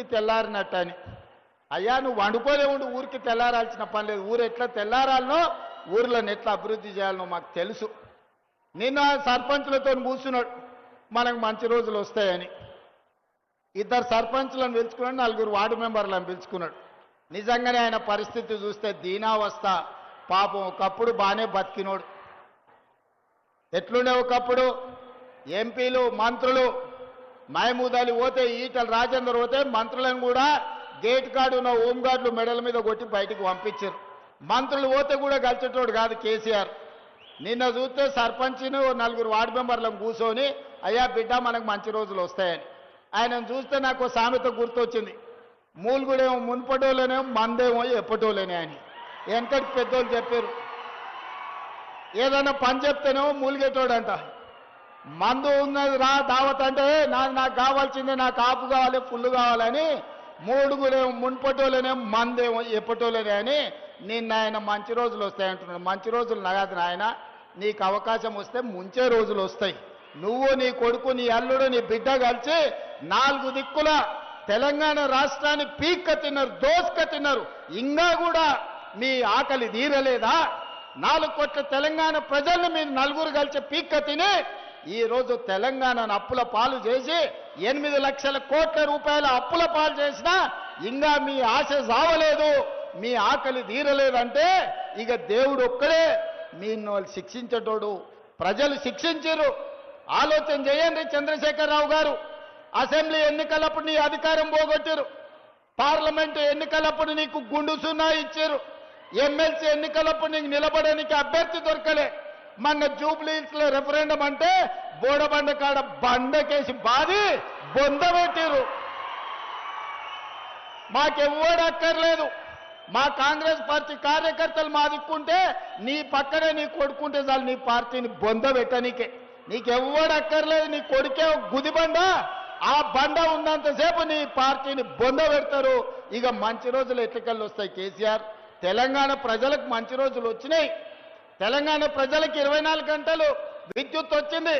ఊరికి తెల్లారినట్టు అని. అయ్యా నువ్వు వండుకోలే ఉండు ఊరికి తెల్లారాల్సిన పని లేదు. ఊరు ఎట్లా తెల్లారాలనో ఊర్లను ఎట్లా అభివృద్ధి చేయాలనో మాకు తెలుసు. నిన్న సర్పంచులతో కూర్చున్నాడు మనకు మంచి రోజులు వస్తాయని. ఇద్దరు సర్పంచ్లను పిలుచుకున్నాడు నలుగురు వార్డు మెంబర్లను పిలుచుకున్నాడు. నిజంగానే ఆయన పరిస్థితి చూస్తే దీనావస్థ. పాపం ఒకప్పుడు బాగానే బతికినోడు. ఎట్లుండే ఒకప్పుడు? ఎంపీలు మంత్రులు మహమూద్ అలీ పోతే ఈటల రాజేందర్ పోతే మంత్రులను కూడా గేట్ కార్డు ఉన్న హోంగార్డులు మెడల మీద కొట్టి బయటికి పంపించారు. మంత్రులు పోతే కూడా కలిసేటోడు కాదు కేసీఆర్. నిన్న చూస్తే సర్పంచ్ను నలుగురు వార్డు మెంబర్లను కూర్చొని అయ్యా బిడ్డ మనకు మంచి రోజులు వస్తాయని. ఆయనను చూస్తే నాకు సామెత గుర్తొచ్చింది. మూలుగుడేమో మున్పటోళ్ళనేమో మందేమో ఎప్పటోలేనే అని. వెనకటి పెద్దోళ్ళు చెప్పారు. ఏదైనా పని చెప్తేనేమో మూలిగేటోడంట. మందు ఉన్నది రా దావత్ అంటే నాకు నాకు కావాల్సిందే నాకు ఆపు కావాలి ఫుల్ కావాలని మూడుగురేమో మున్పటోలేనే మందేమో ఎప్పటోలేనే అని నిన్న ఆయన మంచి రోజులు వస్తాయి అంటున్నాడు. మంచి రోజులు నగదు నాయన. నీకు అవకాశం వస్తే ముంచే రోజులు వస్తాయి. నువ్వు నీ కొడుకు నీ అల్లుడు నీ బిడ్డ కలిసి నాలుగు దిక్కుల తెలంగాణ రాష్ట్రాన్ని పీక్క తిన్నారు దోసుక తిన్నారు. ఇంకా కూడా మీ ఆకలి తీరలేదా? నాలుగు కోట్ల తెలంగాణ ప్రజల్ని మీరు నలుగురు కలిసి పీక్క తిని ఈరోజు తెలంగాణను అప్పుల పాలు చేసి ఎనిమిది లక్షల కోట్ల రూపాయల అప్పుల పాలు చేసినా ఇంకా మీ ఆశ సావలేదు మీ ఆకలి తీరలేదంటే ఇక దేవుడు ఒక్కడే మీ శిక్షించేటోడు. ప్రజలు శిక్షించరు ఆలోచన చేయండి చంద్రశేఖరరావు గారు. అసెంబ్లీ ఎన్నికలప్పుడు నీ అధికారం పోగొట్టారు పార్లమెంటు ఎన్నికలప్పుడు నీకు గుండు సున్నా ఇచ్చారు ఎమ్మెల్సీ ఎన్నికలప్పుడు నీకు నిలబడడానికి అభ్యర్థి దొరకలే. మొన్న జూబ్లీస్లో రెఫరెండం అంటే బోడబండ కాడ బండకేసి బాది బొంద పెట్టిరు మాకెవ్వడు అక్కర్లేదు. మా కాంగ్రెస్ పార్టీ కార్యకర్తలు మా దిక్కుంటే నీ పక్కనే నీ కొడుకుంటే చాలు నీ పార్టీని బొంద పెట్టనీకే. నీకెవ్వడు అక్కర్లేదు నీ కొడుకే గుదిబండ. ఆ బండ ఉన్నంతసేపు నీ పార్టీని బొంద పెడతారు. ఇక మంచి రోజులు ఎట్లకెళ్ళి వస్తాయి కేసీఆర్? తెలంగాణ ప్రజలకు మంచి రోజులు వచ్చినాయి. తెలంగాణ ప్రజలకు ఇరవై నాలుగు గంటలు విద్యుత్ వచ్చింది.